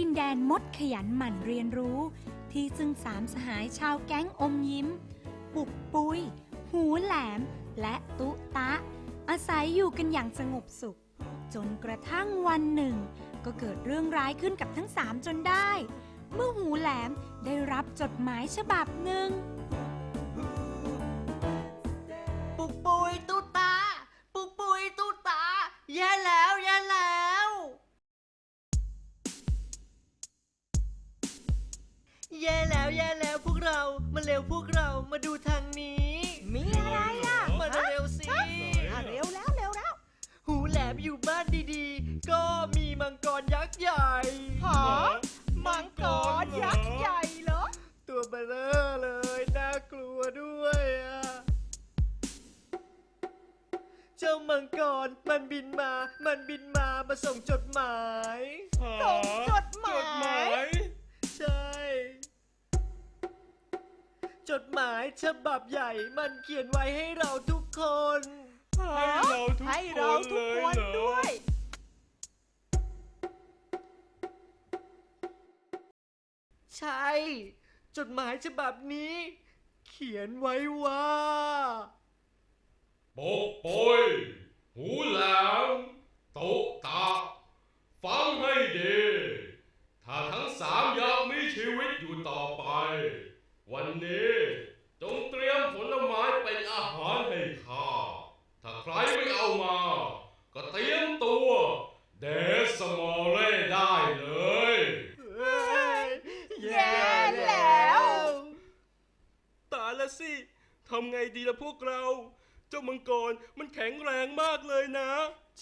ดินแดนมดขยันหมั่นเรียนรู้ ที่ซึ่งสามสหายชาวแก๊งอมยิ้ม ปุกปุย หูแหลม และตุตะ อาศัยอยู่กันอย่างสงบสุข จนกระทั่งวันหนึ่ง ก็เกิดเรื่องร้ายขึ้นกับทั้งสามจนได้ เมื่อหูแหลมได้รับจดหมายฉบับหนึ่ง แย่แล้วแย่แล้วพวกเรา มาเร็วพวกเรามาดูทางนี้ มีอะไรอะมาเร็วๆสิอะเร็วแล้วเร็วแล้ว หูแหลมอยู่บ้านดีๆ ก็มีมังกรยักษ์ใหญ่หามังกรยักษ์ใหญ่เหรอ ตัวเบลอเลยน่ากลัวด้วยอะเจ้ามังกรมันบินมา มันบินมามาส่งจดหมายส่งจดหมาย ใช่ จดหมายฉบับใหญ่ มันเขียนไว้ให้เราทุกคน ให้เราทุกให้เราทุกคนด้วย ใช่ จดหมายฉบับนี้ เขียนไว้ว่า โปกโปยหูแหลมโตะตาฟังให้ดี ถ้าทั้งสามอยากมีชีวิตอยู่ต่อไป วันนี้จงเตรียมผลไม้เป็นอาหารให้ข้า ถ้าใครไม่เอามา ก็เตรียมตัวเดสมอลเล่ได้เลยแย่แล้ว ตายละสิทำไงดีล่ะพวกเรา เจ้ามังกรมันแข็งแรงมากเลยนะ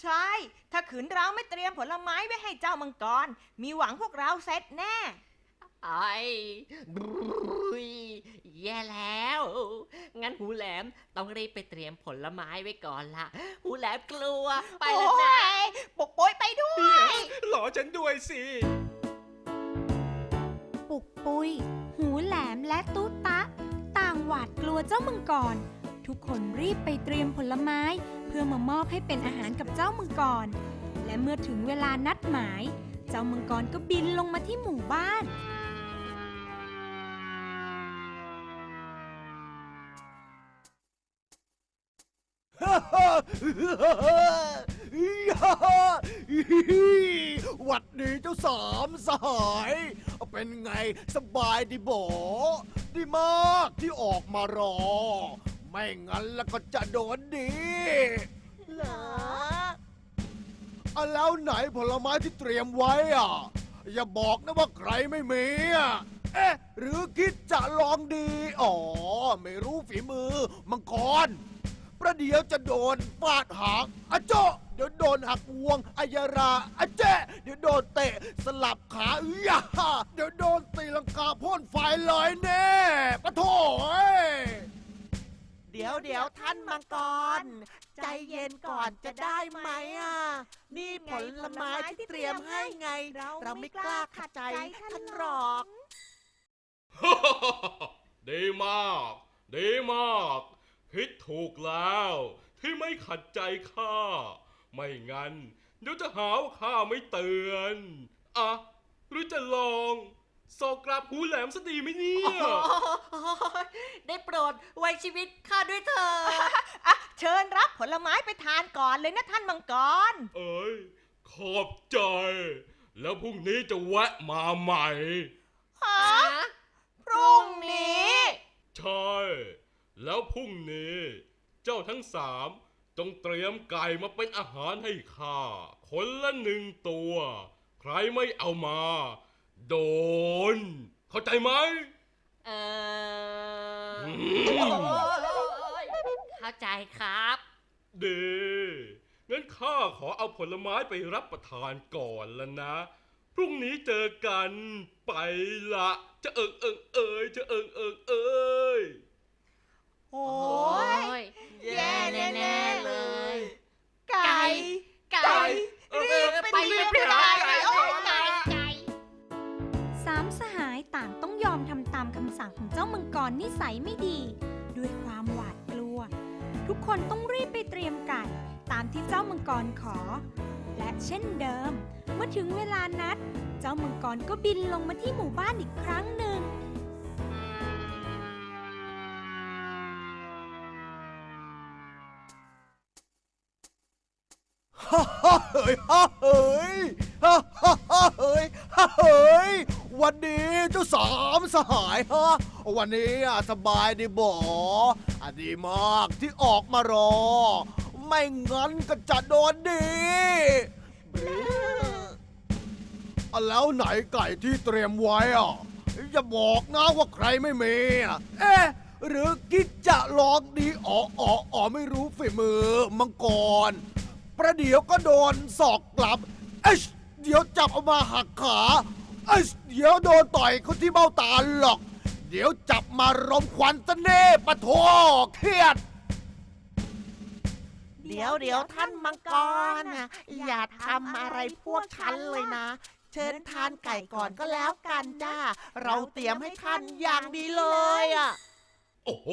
ใช่ ถ้าขืนเราไม่เตรียมผลไม้ไว้ให้เจ้ามังกร มีหวังพวกเราเสร็จแน่ ไอ้บรุยแย่แล้ว งั้นหูแหลมต้องรีบไปเตรียมผลไม้ไว้ก่อนละ หูแหลมกลัว ไปแล้วนะโอ้ยปกโปยไปด้วย หลอฉันด้วยสิ ปุกปุย หูแหลมและตุ๊ตะ ต่างหวาดกลัวเจ้ามังกร ทุกคนรีบไปเตรียมผลไม้ เพื่อมามอบให้เป็นอาหารกับเจ้ามังกร และเมื่อถึงเวลานัดหมาย เจ้ามังกรก็บินลงมาที่หมู่บ้าน หวัดดีเจ้าสามสหาย เป็นไงสบายดีบอดีมากที่ออกมารอ ไม่งั้นแล้วก็จะโดนดีเหรออะแล้วไหนผลไม้ที่เตรียมไว้อะ อย่าบอกนะว่าใครไม่มีอะเอ๊ะ หรือคิดจะลองดี อ๋อ ไม่รู้ฝีมือ มังกร ประเดี๋ยวจะโดนฟาดหางอะโจเดี๋ยวโดนหักงวงอายาราอะเจเดี๋ยวโดนเตะสลับขาอื้อยาเดี๋ยวโดนตีลังกาพ่นไฟลอยแน่ปะโถเอ้ยเดี๋ยวเดี๋ยวท่านมังกร ใจเย็นก่อนจะได้ไหมอะ นี่ผลไม้ที่เตรียมให้ไง เราไม่กล้าขัดใจท่านหรอก ดีมาก ดีมาก คิดถูกแล้วที่ไม่ขัดใจข้า ไม่งั้น เดี๋ยวจะหาว่าข้าไม่เตือนอะหรือจะลองสอกกลับหูแหลมสดีไหมเนี่ย โอ้ยได้โปรดไว้ชีวิตข้าด้วยเถอะอะเชิญรับผลไม้ไปทานก่อนเลยนะท่านมังกร เอ้ย ขอบใจ แล้วพรุ่งนี้จะแวะมาใหม่ ฮะ พรุ่งนี้ ใช่ แล้วพรุ่งนี้ เจ้าทั้งสามจงเตรียมไก่มาเป็นอาหารให้ข้าคนละหนึ่งตัว ใครไม่เอามา โดน เข้าใจไหมเอออืโอ้มยเข้าใจครับดีงั้นข้าขอเอาผลไม้ไปรับประทานก่อนแล้วนะ พรุ่งนี้เจอกันไปละ จะเอิงเอิงเอ่ยจะเอิงเอิงเอ่ย โอ้โอ้ยยแย่แน่ๆเลย ไก่ไก่ไก่เออรีบไปไปเรียบไปไก่ไปโอ้ยไก่ไก่ไก่สามสหายต่างต้องยอมทำตามคำสั่งของเจ้ามังกรนิสัยไม่ดี ด้วยความหวาดกลัว ทุกคนต้องรีบไปเตรียมไก่ ตามที่เจ้ามังกรขอ และเช่นเดิม เมื่อถึงเวลานัด เจ้ามังกรก็บินลงมาที่หมู่บ้านอีกครั้งหนึ่ง วันนี้เจ้าสามสหายฮะ วันนี้อะสบายดีบ่อะดีมากที่ออกมารอ ไม่งั้นก็จะโดนดีอะแล้วไหนไก่ที่เตรียมไว้อะอย่าบอกนะว่าใครไม่มีอะเอ๊ะหรือคิดจะลองดีอ๋ออ๋ออ๋อไม่รู้ฝีมือมังกร ประเดี๋ยวก็โดนศอกกลับ เอ้ยเดี๋ยวจับเอามาหักขา เอ้ยเดี๋ยวโดนต่อยเขาที่เบ้าตาหรอก เดี๋ยวจับมารมควันตะเน่ปะโทเครียด เดี๋ยวเดี๋ยวท่านมังกรนะอย่าทำอะไรพวกฉันเลยนะ เชิญทานไก่ก่อนก็แล้วกันจ้า เราเตรียมให้ท่านอย่างดีเลยอะ โอ้โห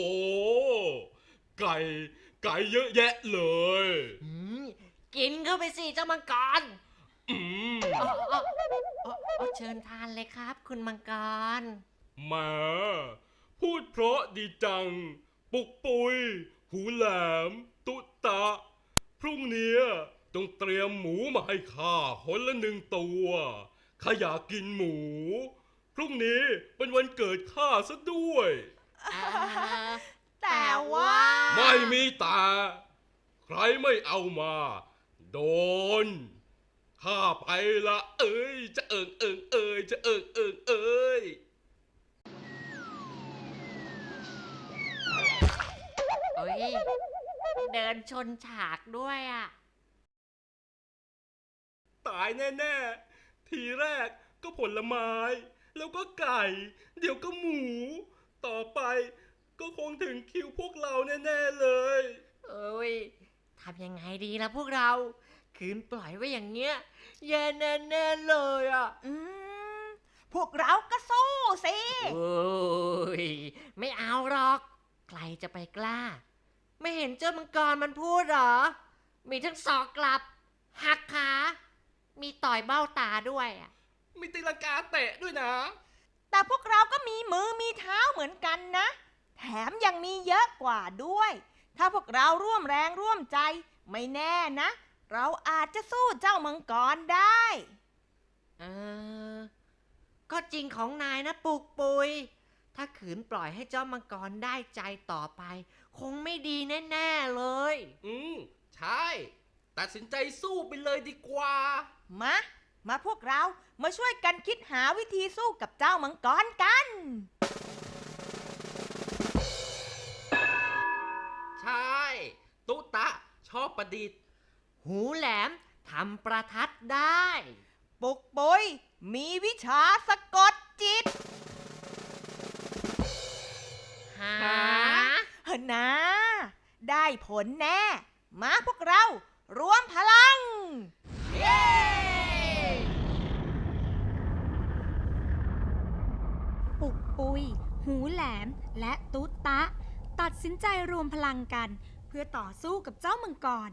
ไก่ ไก่เยอะแยะเลยอืมกินเข้าไปสิเจ้ามังกร อืมอ๋ออ๋ออ๋ออ๋อเชิญทานเลยครับ คุณมังกรแหมาพูดเพราะดีจัง ปุกปุย หูแหลม ตุตะ พรุ่งนี้ต้องเตรียมหมูมาให้ข้าคนละหนึ่งตัวข้าอยากกินหมู พรุ่งนี้เป็นวันเกิดข้าซะด้วย อ่าแต่ว่า ไม่มีตา ใครไม่เอามา โดน ข้าไปละเอ้ย จะเอิงเอิงเอ้ยจะเอิงเอิงเอ้ยเอ้ยเดินชนฉากด้วยอะ ตายแน่ๆ ทีแรกก็ผลไม้ แล้วก็ไก่ เดี๋ยวก็หมู ต่อไปก็คงถึงคิวพวกเราแน่ ๆ เลย เอ้ยทำยังไงดีล่ะพวกเรา คืนปล่อยไว้อย่างเงี้ยแย่แน่ๆเลยอะ อืม พวกเราก็สู้สิ โอ้ย ไม่เอาหรอก ใครจะไปกล้า ไม่เห็นเจ้ามังกรมันพูดเหรอ มีทั้งศอกกลับ หักขา มีต่อยเบ้าตาด้วยอะมีตีลังกาเตะด้วยนะ แต่พวกเราก็มีมือมีเท้าเหมือนกันนะ แถมยังมีเยอะกว่าด้วย ถ้าพวกเราร่วมแรงร่วมใจ ไม่แน่นะ เราอาจจะสู้เจ้ามังกรได้ เออ ก็จริงของนายนะปุกปุย ถ้าขืนปล่อยให้เจ้ามังกรได้ใจต่อไป คงไม่ดีแน่ ๆ เลย อืม ใช่ ตัดสินใจสู้ไปเลยดีกว่า มา มาพวกเรา มาช่วยกันคิดหาวิธีสู้กับเจ้ามังกรกัน ใช่ ตุ๊ตะ ชอบประดิษฐ์ หูแหลมทำประทัดได้ ปุกปุยมีวิชาสะกดจิต หาเฮ้นะ ได้ผลแน่ มาพวกเรารวมพลัง เย้ปุกปุย หูแหลม และตุ๊ตะ ตัดสินใจรวมพลังกัน เพื่อต่อสู้กับเจ้ามังกร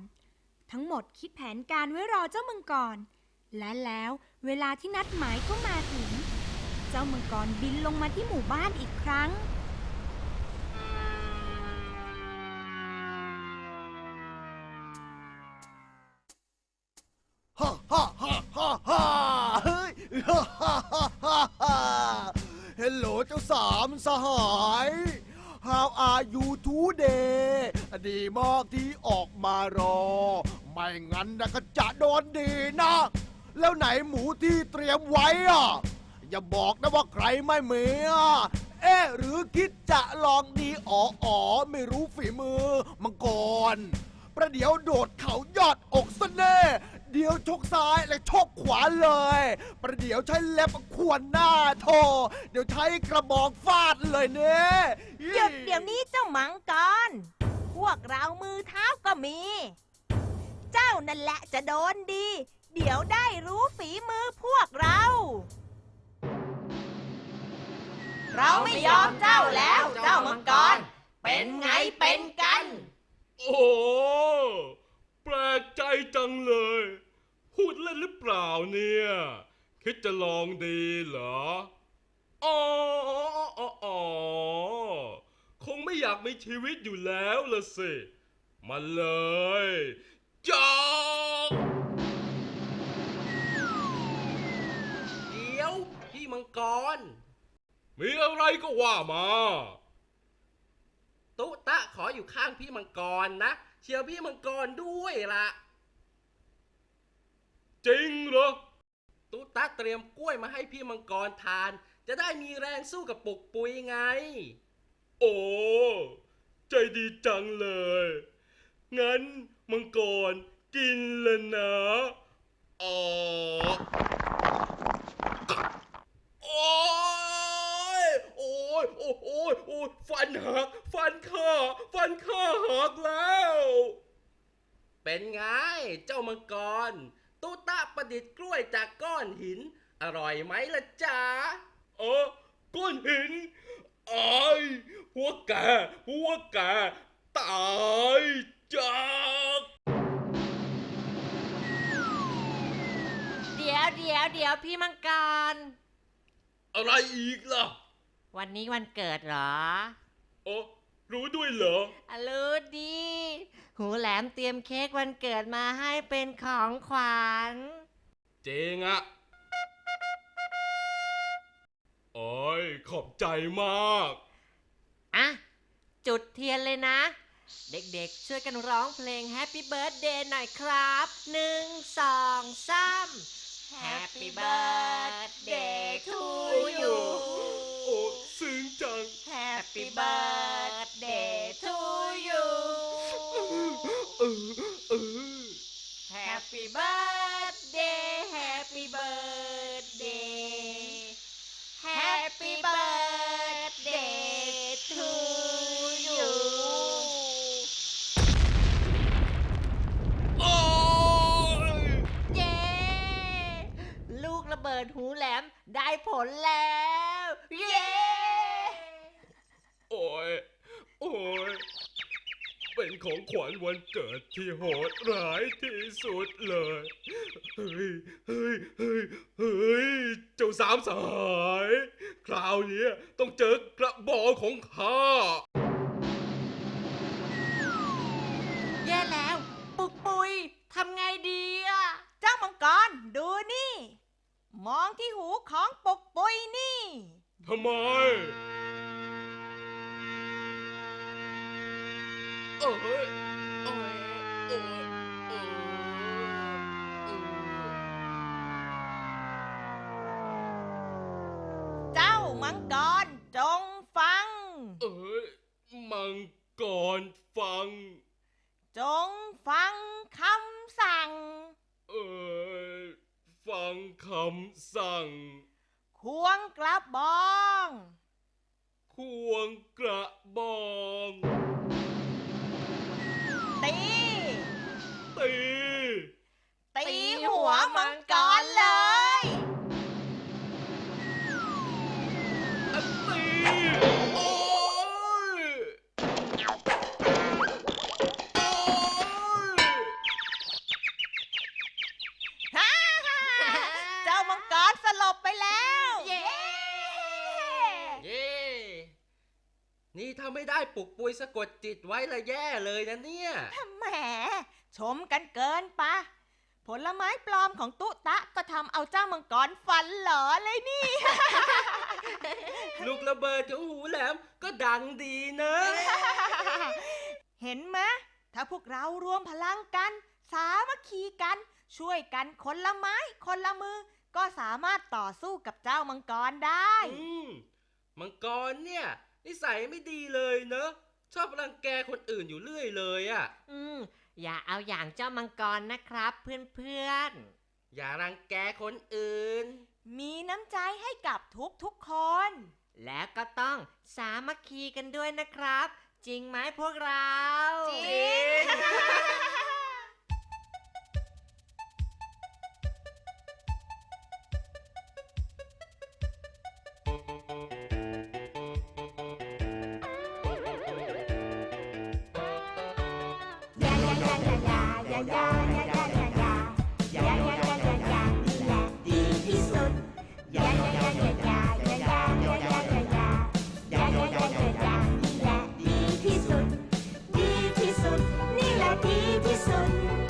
ทั้งหมดคิดแผนการไว้รอเจ้ามังกร และแล้วเวลาที่นัดหมายก็มาถึง เจ้ามังกรบินลงมาที่หมู่บ้านอีกครั้ง ฮ่าฮ่าฮ่าฮ่าฮ่าเฮ้ยฮ่าฮ่าฮ่าฮ่าฮ่าเฮลโหลเจ้าสามสหาย How are you today ดีมากที่ออกมารอ ไม่งั้นนะก็จะโดนดีนะ แล้วไหนหมูที่เตรียมไว้อะ อย่าบอกนะว่าใครไม่มีอะ เอ๊ะหรือคิดจะลองดีอ๋ออ๋อไม่รู้ฝีมือมังกร ประเดี๋ยวโดดเขายอดอกซะแน่เดี๋ยวชกซ้ายและชกขวาเลย ประเดี๋ยวใช้เล็บขวนหน้าโท เดี๋ยวใช้กระบอกฟาดเลยเนี่ย หยุดเดี๋ยวนี้เจ้ามังกร พวกเรามือเท้าก็มี เจ้านั่นแหละจะโดนดี เดี๋ยวได้รู้ฝีมือพวกเรา เราไม่ยอมเจ้าแล้ว เจ้ามังกร เป็นไงเป็นกัน โอ้แปลกใจจังเลย พูดเล่นหรือเปล่าเนี่ย คิดจะลองดีเหรอ อ๋ออ๋ออ๋อ คงไม่อยากมีชีวิตอยู่แล้วละสิ มาเลยจอกเดี๋ยวพี่มังกร มีอะไรก็ว่ามา ตุ๊ตะขออยู่ข้างพี่มังกรนะ เชียวพี่มังกรด้วยล่ะ จริงเหรอ ตุ๊ตะเตรียมกล้วยมาให้พี่มังกรทาน จะได้มีแรงสู้กับปุกปุยไง โอ้ ใจดีจังเลย งั้นมังกรกินล้วนะอ๋อโอ้ยโอ้ยโอ้ยโอ้ยโอ้ยฟันหัก ฟันข้าฟันข้าหักแล้ว เป็นไง เจ้ามังกร ตุ๊ตะประดิษฐ์กล้วยจากก้อนหิน อร่อยไหมล่ะจ๊ะ วันนี้วันเกิดเหรอเออรู้ด้วยเหรออะรู้ดี หูแหลมเตรียมเค้กวันเกิดมาให้เป็นของขวัญ เจงอะโอ้ยขอบใจมาก อะ จุดเทียนเลยนะ เด็กๆ ช่วยกันร้องเพลง Happy Birthday หน่อยครับหนึ่งสองสาม Happy Birthday to you โอ้ ซึ้งจัง Happy Birthday to you เออเออ Happy birthday Happy birthday Happy birthday to you โอ้ย เย้ ลูกระเบิดหูแหลมได้ผลแล้ว เย้ โอ้ย โอ้ ย เป็นของขวัญวันเกิดที่โหดร้ายที่สุดเลย เฮ้ย เฮ้ย เฮ้ย เฮ้ย เจ้าสามสหาย คราวนี้ต้องเจอกระบอกของข้า แย่แล้ว ปุกปุยทำไงดีอะเจ้ามังกรดูนี่ มองที่หูของปุกปุยนี่ ทำไม โอ้ยโอ้ยโอ้ยโอ้ยเจ้ามังกรจงฟัง เอ้ยมังกรฟัง จงฟังคำสั่ง เอ้ยฟังคำสั่ง ควงกระบอง ควงกระบอง ตี ตีตีหัวมังกรเลยอันตีโอ้ยโอ้ยฮ่าฮ่าเจ้ามังกรสลบไปแล้ว เย้ เย้นี่ถ้าไม่ได้ปลุกปุยสะกดจิตไว้ละแย่เลยนะเนี่ย แหม ชมกันเกินปะ ผลไม้ปลอมของตุ๊ตะก็ทำเอาเจ้ามังกรฟันเหลอเลยนี่ ลูกระเบิดของหูแหลมก็ดังดีนะ เห็นไหมถ้าพวกเรารวมพลังกัน สามัคคีกัน ช่วยกันคนละไม้ คนละมือ ก็สามารถต่อสู้กับเจ้ามังกรได้ อืมมังกรเนี่ยนิสัยไม่ดีเลยเนอะชอบรังแกคนอื่นอยู่เรื่อยเลยอะ่ะอืม อย่าเอาอย่างเจ้ามังกรนะครับเพื่อนอย่ารังแกคนอื่น มีน้ำใจให้กับทุกทุกๆคน ๆ แล้วก็ต้องสามัคคีกันด้วยนะครับ จริงไหมพวกเรา จริงายายายายายายายายายานี่แหละดีที่สุดยายายายายายายายายายายายายายายานี่แหละดีที่สุด ดีที่สุด นี่แหละดีที่สุด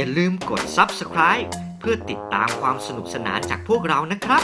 อย่าลืมกด Subscribe เพื่อติดตามความสนุกสนานจากพวกเรานะครับ